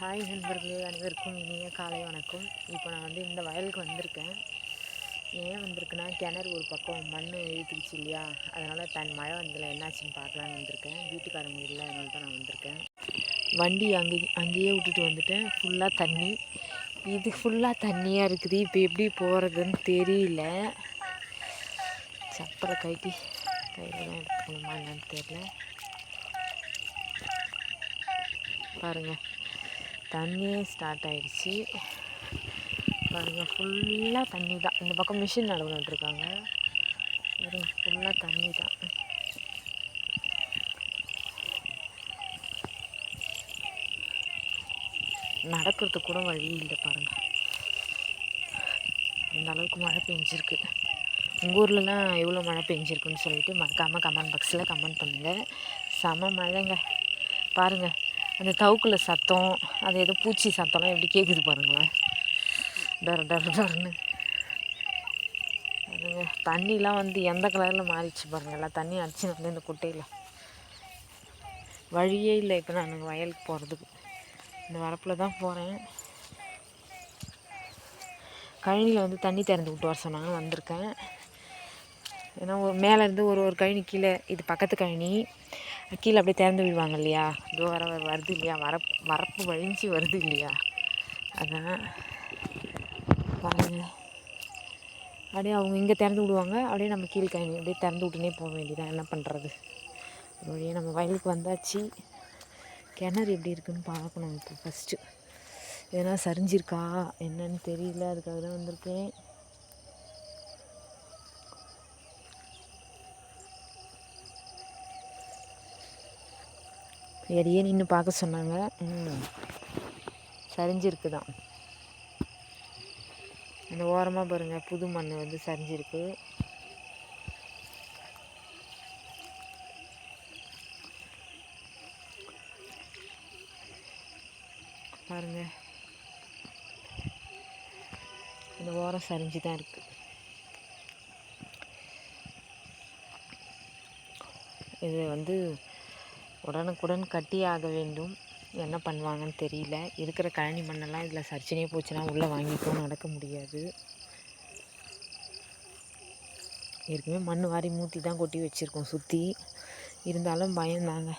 Hi நண்பர்களே அனைவருக்கும் இனிய காலை வணக்கம். இப்போ நான் வந்து இந்த வயலுக்கு வந்திருக்கேன். ஏன் வந்திருக்குன்னா கிணறு ஒரு பக்கம் மண் இழுத்துக்குச்சு இல்லையா? அதனால் தன் மழை வந்ததில் என்னாச்சுன்னு பார்க்கலான்னு வந்திருக்கேன். வீட்டுக்காரங்க இல்லை அதனால தான் நான் வந்திருக்கேன். வண்டி அங்கே அங்கேயே விட்டுட்டு வந்துட்டேன். ஃபுல்லாக தண்ணி. இது ஃபுல்லாக தண்ணியாக இருக்குது. இப்போ எப்படி போகிறதுன்னு தெரியல. சப்பரை கைட்டி கையில் தான் எடுத்துக்கணுமா என்னன்னு தெரியல. பாருங்கள் தண்ணியே ஸ்டார்ட் ஆகிடுச்சி பாருங்கள் ஃபுல்லாக தண்ணி தான். இந்த பக்கம் மிஷின் நடவு நட்டுருக்காங்க ஃபுல்லாக தண்ணி தான். நடக்கிறதுக்கு கூட வழி இல்லை பாருங்கள் அந்த அளவுக்கு மழை பெஞ்சிருக்கு. உங்கள் ஊர்லலாம் எவ்வளோ மழை பெஞ்சிருக்குன்னு சொல்லிட்டு மறக்காமல் கமெண்ட் பாக்ஸில் கமெண்ட் பண்ணுங்கள் செம மழைங்க. பாருங்கள் அந்த தவுக்குல சத்தம் அது ஏதோ பூச்சி சத்தம்லாம் எப்படி கேட்குது பாருங்களேன். டர் டர் டர்னு. அதுங்க தண்ணிலாம் வந்து எந்த கலரில் மாறிடுச்சு பாருங்கள் எல்லாம் தண்ணி அடிச்சு வந்து இந்த குட்டையில். வழியே இல்லை இப்போ நான் வயலுக்கு போகிறதுக்கு இந்த வரப்பில் தான் போகிறேன் கழனியில் வந்து தண்ணி திறந்து விட்டு வர சொன்னாங்க வந்திருக்கேன். ஏன்னா மேலேருந்து ஒரு ஒரு கழனி கீழே இது பக்கத்து கழனி கீழே அப்படியே திறந்து விடுவாங்க இல்லையா? இதோ வர வருது இல்லையா? வரப் வரப்பு வழிஞ்சி வருது இல்லையா? அதான் பாருங்க. அப்படியே அவங்க இங்கே திறந்து விடுவாங்க அப்படியே நம்ம கீழே கழனி அப்படியே திறந்து விட்டுனே போக வேண்டியதான் என்ன பண்ணுறது ஒரு வழியாக நம்ம வயலுக்கு வந்தாச்சு. கிணறு எப்படி இருக்குன்னு பார்க்கணும் இப்போ ஃபஸ்ட்டு எதனா சரிஞ்சிருக்கா? என்னன்னு தெரியல அதுக்காக தான் வந்திருக்கேன். எதையே நின்று பார்க்க சொன்னாங்க. சரிஞ்சிருக்கு தான் இந்த ஓரமாக பாருங்கள் புது மண் வந்து சரிஞ்சிருக்கு. பாருங்க. இந்த ஓரம் சரிஞ்சு தான் இருக்குது இது வந்து உடனுக்குடன் கட்டி ஆக வேண்டும். என்ன பண்ணுவாங்கன்னு தெரியல. இருக்கிற கழனி மண்ணெல்லாம் இதில் சரிச்சினே போச்சுன்னா உள்ளே வாங்கிட்டும் நடக்க முடியாது. ஏற்கனவே மண் வாரி மூத்தி தான் கொட்டி வச்சுருக்கோம் சுற்றி இருந்தாலும் பயந்தாங்க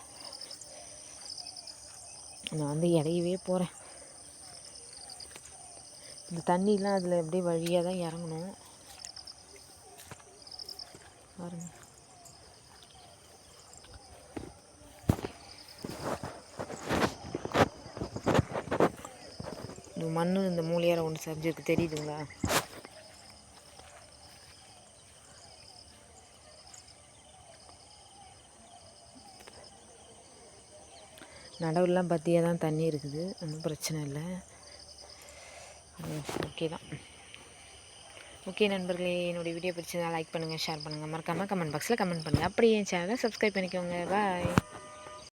நான் வந்து இடையவே போகிறேன் இந்த தண்ணிலாம் அதில் அப்படியே வழியாக தான் இறங்கணும். பாருங்கள் இந்த மண் இந்த மூலையால் ஒன்று சரிஞ்சிருக்கு தெரியுதுங்களா? நடவுலாம் பற்றியே தான் தண்ணி இருக்குது. ஒன்றும் பிரச்சனை இல்லை. ஓகே தான். ஓகே நண்பர்களே என்னுடைய வீடியோ பிடிச்சதா லைக் பண்ணுங்கள் ஷேர் பண்ணுங்கள் மறக்காமல் கமெண்ட் பாக்ஸில் கமெண்ட் பண்ணுங்கள் அப்படியே என் சேனலை சப்ஸ்கிரைப் பண்ணிக்கோங்க. பாய்